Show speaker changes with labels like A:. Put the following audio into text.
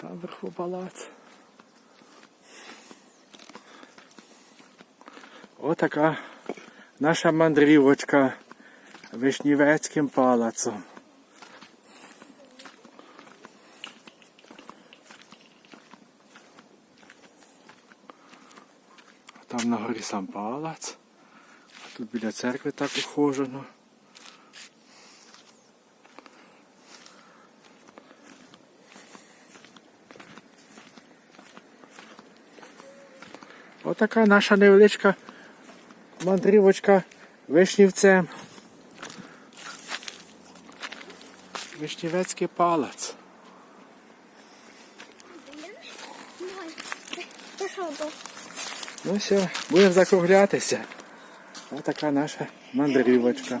A: Там вверху палац. Отака наша мандрівочка Вишнівецьким палацом. Там на горі сам палац. Тут біля церкви так ухожено. Отака наша невеличка мандрівочка Вишнівцем. Вишнівецький палац. Ну все, будемо закруглятися. Отака наша мандрівочка.